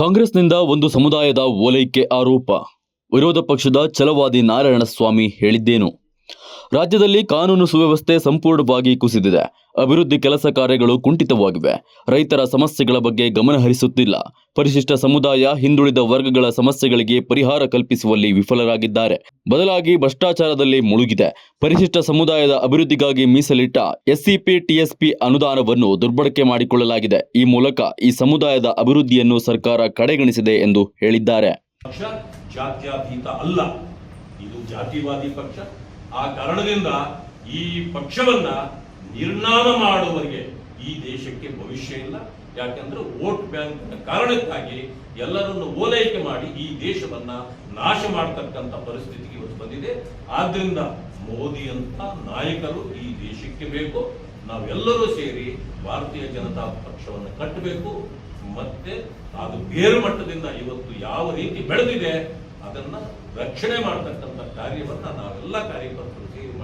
ಕಾಂಗ್ರೆಸ್ನಿಂದ ಒಂದು ಸಮುದಾಯದ ಓಲೈಕೆ ಆರೋಪ. ವಿರೋಧ ಪಕ್ಷದ ಛಲವಾದಿ ನಾರಾಯಣಸ್ವಾಮಿ ಹೇಳಿದ್ದೇನು. ರಾಜ್ಯದಲ್ಲಿ ಕಾನೂನು ಸುವ್ಯವಸ್ಥೆ ಸಂಪೂರ್ಣವಾಗಿ ಕುಸಿದಿದೆ. ಅಭಿವೃದ್ಧಿ ಕೆಲಸ ಕಾರ್ಯಗಳು ಕುಂಠಿತವಾಗಿವೆ. ರೈತರ ಸಮಸ್ಯೆಗಳ ಬಗ್ಗೆ ಗಮನ ಹರಿಸುತ್ತಿಲ್ಲ. ಪರಿಶಿಷ್ಟ ಸಮುದಾಯ ಹಿಂದುಳಿದ ವರ್ಗಗಳ ಸಮಸ್ಯೆಗಳಿಗೆ ಪರಿಹಾರ ಕಲ್ಪಿಸುವಲ್ಲಿ ವಿಫಲರಾಗಿದ್ದಾರೆ. ಬದಲಾಗಿ ಭ್ರಷ್ಟಾಚಾರದಲ್ಲಿ ಮುಳುಗಿದೆ. ಪರಿಶಿಷ್ಟ ಸಮುದಾಯದ ಅಭಿವೃದ್ಧಿಗಾಗಿ ಮೀಸಲಿಟ್ಟ ಎಸ್ಸಿಪಿ, ಟಿಎಸ್ಪಿ ಅನುದಾನವನ್ನು ದುರ್ಬಳಕೆ ಮಾಡಿಕೊಳ್ಳಲಾಗಿದೆ. ಈ ಮೂಲಕ ಈ ಸಮುದಾಯದ ಅಭಿವೃದ್ಧಿಯನ್ನು ಸರ್ಕಾರ ಕಡೆಗಣಿಸಿದೆ ಎಂದು ಹೇಳಿದ್ದಾರೆ. ಜಾತ್ಯತೀತ ಅಲ್ಲ. ಇದು ಜಾತಿವಾದಿ ಪಕ್ಷ. ಆ ಕಾರಣದಿಂದ ಈ ಪಕ್ಷವನ್ನ ನಿರ್ನಾಮ ಮಾಡುವವರಿಗೆ ಈ ದೇಶಕ್ಕೆ ಭವಿಷ್ಯ ಇಲ್ಲ. ಯಾಕಂದ್ರೆ ವೋಟ್ ಬ್ಯಾಂಕ್ ಕಾರಣಕ್ಕಾಗಿ ಎಲ್ಲರನ್ನು ಓಲೈಕೆ ಮಾಡಿ ಈ ದೇಶವನ್ನ ನಾಶ ಮಾಡತಕ್ಕಂತ ಪರಿಸ್ಥಿತಿಗೆ ಇವತ್ತು ಬಂದಿದೆ. ಆದ್ರಿಂದ ಮೋದಿ ಅಂತ ನಾಯಕರು ಈ ದೇಶಕ್ಕೆ ಬೇಕು. ನಾವೆಲ್ಲರೂ ಸೇರಿ ಭಾರತೀಯ ಜನತಾ ಪಕ್ಷವನ್ನು ಕಟ್ಟಬೇಕು. ಮತ್ತೆ ಅದು ಬೇರು ಮಟ್ಟದಿಂದ ಇವತ್ತು ಯಾವ ರೀತಿ ಬೆಳೆದಿದೆ ಅದನ್ನ ರಕ್ಷಣೆ ಮಾಡತಕ್ಕಂಥ ಕಾರ್ಯವನ್ನ ನಾವೆಲ್ಲ ಕಾರ್ಯಕರ್ತರು